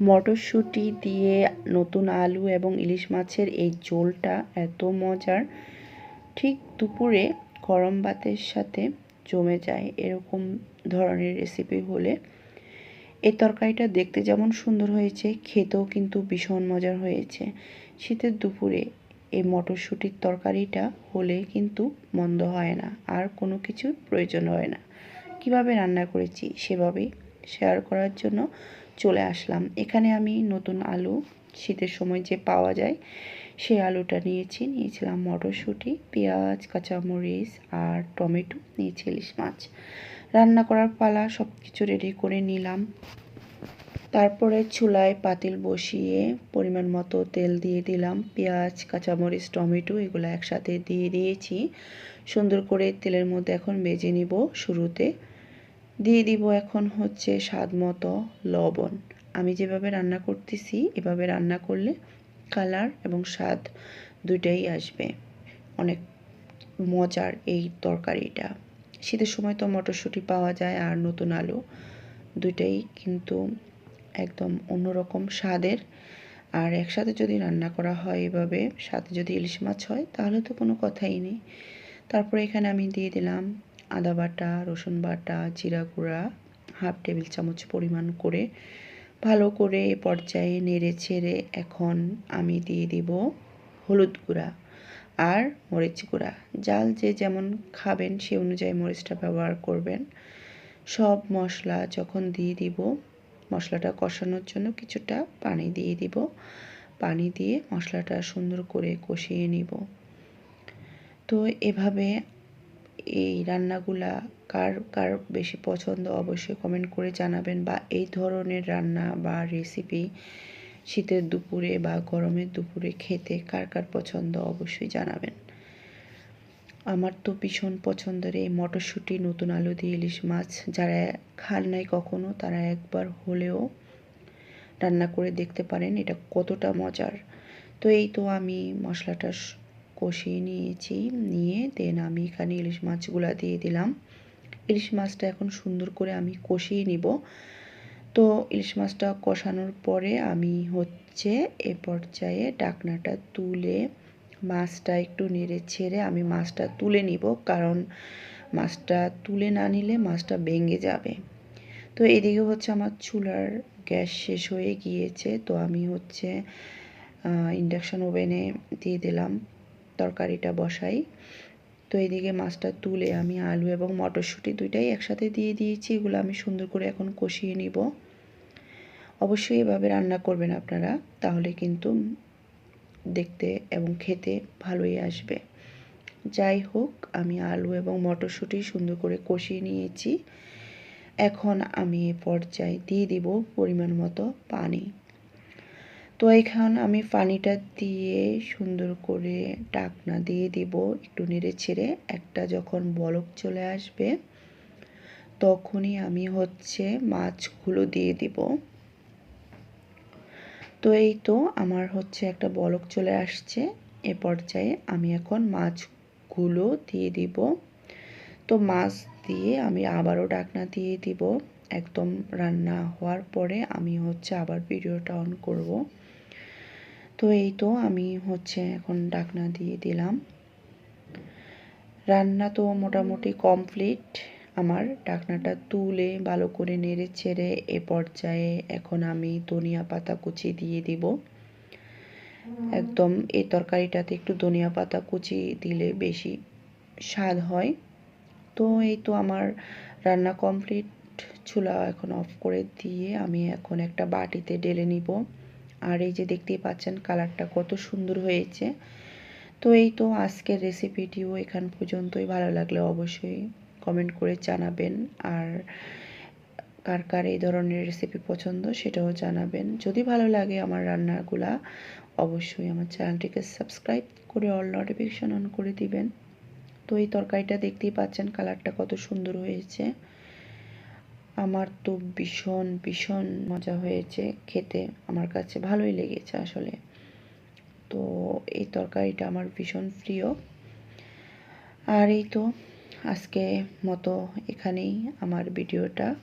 মটরশুঁটি দিয়ে নতুন আলু এবং ইলিশ মাছের এই ঝোলটা এত মজার। ঠিক দুপুরে গরম ভাতের সাথে জমে যায় এরকম ধরনের রেসিপি হলে। এই তরকারিটা দেখতে যেমন সুন্দর হয়েছে, খেতেও কিন্তু ভীষণ মজার হয়েছে। শীতের দুপুরে এই মটরশুঁটির তরকারিটা হলে কিন্তু মন্দ হয় না, আর কোনো কিছুর প্রয়োজন হয় না। কীভাবে রান্না করেছি সেভাবেই শেয়ার করার জন্য চলে আসলাম। এখানে আমি নতুন আলু শীতের সময় যে পাওয়া যায়, সেই আলুটা নিয়েছি। নিয়েছিলাম মটরশুঁটি, পেঁয়াজ, কাঁচামরিচ আর টমেটো, নিয়েছি ইলিশ মাছ। রান্না করার পালা সব কিছু রেডি করে নিলাম। তারপরে চুলায় পাতিল বসিয়ে পরিমাণ মতো তেল দিয়ে দিলাম। পেঁয়াজ, কাঁচামরিচ, টমেটো এগুলো একসাথে দিয়ে দিয়েছি। সুন্দর করে তেলের মধ্যে এখন বেজে নিব শুরুতে। দিয়ে দিব এখন হচ্ছে স্বাদ মতো লবণ। আমি যেভাবে রান্না করতেছি, এভাবে রান্না করলে কালার এবং স্বাদ দুইটাই আসবে। অনেক মজার এই তরকারিটা। শীতের সময় তো মটরশুঁটি পাওয়া যায় আর নতুন আলু। দুইটাই কিন্তু একদম অন্যরকম স্বাদের। আর একসাথে যদি রান্না করা হয় এভাবে, সাথে যদি ইলিশ মাছ হয়, তাহলে তো কোনো কথাই নেই। তারপরে এখানে আমি দিয়ে দিলাম আদা বাটা, রসুন বাটা, জিরা গুঁড়া, হাফ টেবিল চামচ পরিমাণ করে ভালো করে এ পর্যায়ে নেড়ে ছেড়ে এখন আমি দিয়ে দিব হলুদ গুঁড়া আর মরিচ গুঁড়া। জাল যে যেমন খাবেন সে অনুযায়ী মরিচটা ব্যবহার করবেন। সব মশলা যখন দিয়ে দিব, মশলাটা কষানোর জন্য কিছুটা পানি দিয়ে দিব। পানি দিয়ে মশলাটা সুন্দর করে কষিয়ে নিব। তো এভাবে এই রান্নাগুলা কার কার বেশি পছন্দ অবশ্যই কমেন্ট করে জানাবেন বা এই ধরনের রান্না বা রেসিপি শীতের দুপুরে বা গরমের দুপুরে খেতে কার কার পছন্দ অবশ্যই জানাবেন। আমার তো ভীষণ পছন্দের এই মটরশুঁটি, নতুন আলু দিয়ে ইলিশ মাছ। যারা খান নাই কখনো, তারা একবার হলেও রান্না করে দেখতে পারেন এটা কতটা মজার। তো এই তো আমি মশলাটা কষিয়ে নিয়েছি, নিয়ে দেন আমি এখানে ইলিশ মাছগুলো দিয়ে দিলাম। ইলিশ মাছটা এখন সুন্দর করে আমি কষিয়ে নিব। তো ইলিশ মাছটা কষানোর পরে আমি হচ্ছে এ পর্যায়ে ডাকনাটা তুলে মাছটা একটু নেড়ে ছেড়ে আমি মাছটা তুলে নিব, কারণ মাছটা তুলে না নিলে মাছটা ভেঙে যাবে। তো এদিকে হচ্ছে আমার চুলার গ্যাস শেষ হয়ে গিয়েছে, তো আমি হচ্ছে ইন্ডাকশান ওভেনে দিয়ে দিলাম। তরকারিটা বসাই। তো এদিকে মাছটা তুলে আমি আলু এবং মটরশুঁটি দুইটাই একসাথে দিয়ে দিয়েছি। এগুলো আমি সুন্দর করে এখন কষিয়ে নিব। অবশ্যই এভাবে রান্না করবেন আপনারা, তাহলে কিন্তু দেখতে এবং খেতে ভালোই আসবে। যাই হোক, আমি আলু এবং মটরশুঁটি সুন্দর করে কষিয়ে নিয়েছি। এখন আমি এ পর্যায়ে দিয়ে দিব পরিমাণ মতো পানি। তো এখন আমি পানিটা দিয়ে সুন্দর করে ডাকনা দিয়ে দিব একটু নেড়ে ছেড়ে। একটা যখন বলক চলে আসবে, তখনই আমি হচ্ছে মাছগুলো দিয়ে দিব। তো এই তো আমার হচ্ছে একটা বলক চলে আসছে। এ পর্যায়ে আমি এখন মাছগুলো দিয়ে দিব। তো মাছ দিয়ে আমি আবারও ডাকনা দিয়ে দিব। একদম রান্না হওয়ার পরে আমি হচ্ছে আবার ভিডিওটা অন করব। তো এই তো আমি হচ্ছে এখন ডাকনা দিয়ে দিলাম। রান্না তো মোটামুটি কমপ্লিট আমার ডাকনাটা তুলে ভালো করে নেড়ে ছেড়ে এ পর্যায়ে এখন আমি ধনিয়া পাতা কুচি দিয়ে দিব। একদম এই তরকারিটাতে একটু ধনিয়া পাতা কুচি দিলে বেশি স্বাদ হয়। তো এই তো আমার রান্না কমপ্লিট চুলা এখন অফ করে দিয়ে আমি এখন একটা বাটিতে ঢেলে নিব। আর এই যে দেখতেই পাচ্ছেন কালারটা কত সুন্দর হয়েছে। তো এই তো আজকের রেসিপিটিও এখান পর্যন্তই। ভালো লাগলে অবশ্যই কমেন্ট করে জানাবেন। আর কার কার এই ধরনের রেসিপি পছন্দ সেটাও জানাবেন। যদি ভালো লাগে আমার রান্নাগুলা, অবশ্যই আমার চ্যানেলটিকে সাবস্ক্রাইব করে অল নোটিফিকেশন অন করে দিবেন। তো এই তরকারিটা দেখতেই পাচ্ছেন কালারটা কত সুন্দর হয়েছে। আমার তো ভীষণ ভীষণ মজা হয়েছে খেতে। আমার কাছে ভালোই লেগেছে আসলে। তো এই তরকারিটা আমার ভীষণ প্রিয়। আর এই তো আজকে মতো এখানেই আমার ভিডিওটা।